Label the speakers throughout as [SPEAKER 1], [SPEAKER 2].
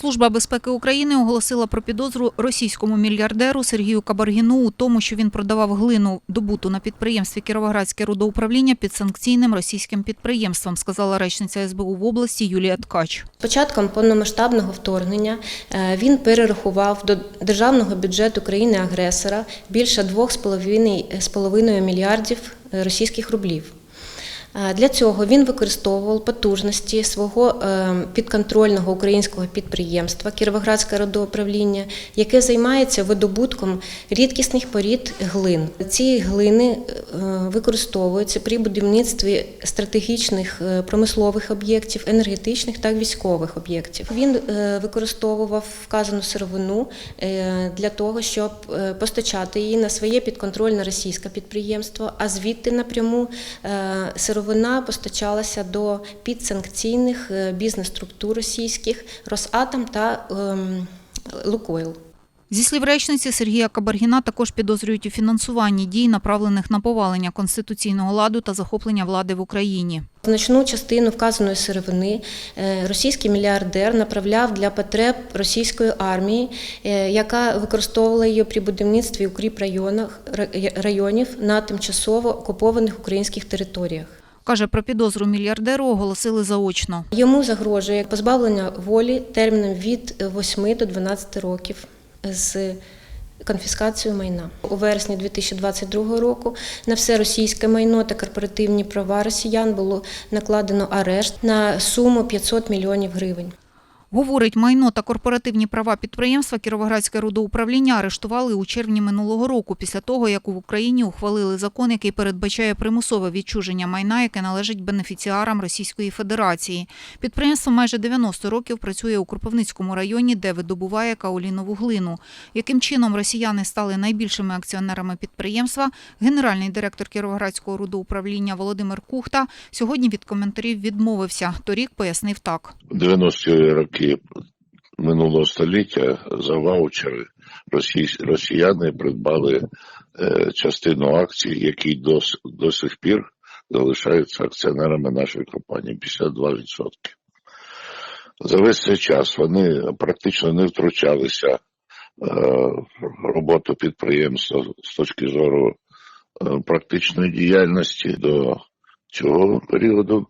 [SPEAKER 1] Служба безпеки України оголосила про підозру російському мільярдеру Сергію Кабаргіну у тому, що він продавав глину добуту на підприємстві Кіровоградське рудоуправління під санкційним російським підприємством, сказала речниця СБУ в області Юлія Ткач.
[SPEAKER 2] З Початком повномасштабного вторгнення е, він перерахував до державного бюджету країни-агресора більше 2,5 мільярдів е, російських рублів. Е, Для цього він використовував потужності свого е, підконтрольного українського підприємства Кіровоградське родоуправління, яке займається видобутком рідкісних порід глин. Ці глини е, використовуються при будівництві стратегічних промислових об'єктів, енергетичних та військових об'єктів. Він використовував вказану сировину для того, щоб постачати її на своє підконтрольне російське підприємство, а звідти напряму е, сировина постачалася до підсанкційних е, бізнес-структур російських Росатом та ем, Лукойл.
[SPEAKER 1] Зі слів речниці Сергія Кабаргіна також підозрюють у фінансуванні дій, направлених на повалення конституційного ладу та захоплення влади в Україні.
[SPEAKER 2] Значну частину вказаної сировини е, російський мільярдер направляв для потреб російської армії, е, яка використовувала її при будівництві укріп районах районів на тимчасово окупованих українських територіях.
[SPEAKER 1] Каже, про підозру мільярдеру оголосили заочно.
[SPEAKER 2] Йому загрожує позбавлення волі терміном від 8 до 12 років з конфіскацією майна. У вересні 2022 року на все російське майно та корпоративні права росіян було накладено арешт на суму 500 мільйонів гривень.
[SPEAKER 1] Говорить, майно та корпоративні права підприємства Кіровоградське рудоуправління арештували у червні минулого року, після того, як в Україні ухвалили закон, який передбачає примусове відчуження майна, яке належить бенефіціарам Російської Федерації. Підприємство майже 90 років працює у Кропивницькому районі, де видобуває каолінову глину. Яким чином росіяни стали найбільшими акціонерами підприємства, генеральний директор Кіровоградського рудоуправління Володимир Кухта сьогодні від коментарів відмовився. Торік пояснив так.
[SPEAKER 3] В 90-ті роки минулого століття за ваучери росіяни придбали е, частину акцій, які до, до сих пір залишаються акціонерами нашої компанії 52%. За весь цей час вони практично не втручалися е, в роботу підприємства з точки зору е, практичної діяльності до цього періоду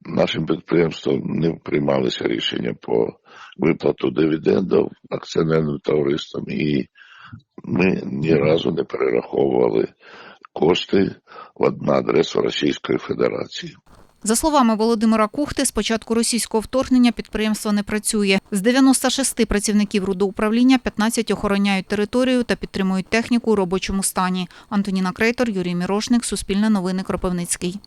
[SPEAKER 3] нашим підприємством не приймалися рішення по виплату дивідендів акціонерним товариствам, і ми ні разу не перераховували кошти на адресу Російської Федерації.
[SPEAKER 1] За словами Володимира Кухти, з початку російського вторгнення підприємство не працює. З 96 працівників рудоуправління 15 охороняють територію та підтримують техніку у робочому стані. Антоніна Крейтор, Юрій Мірошник, Суспільне новини Кропивницький.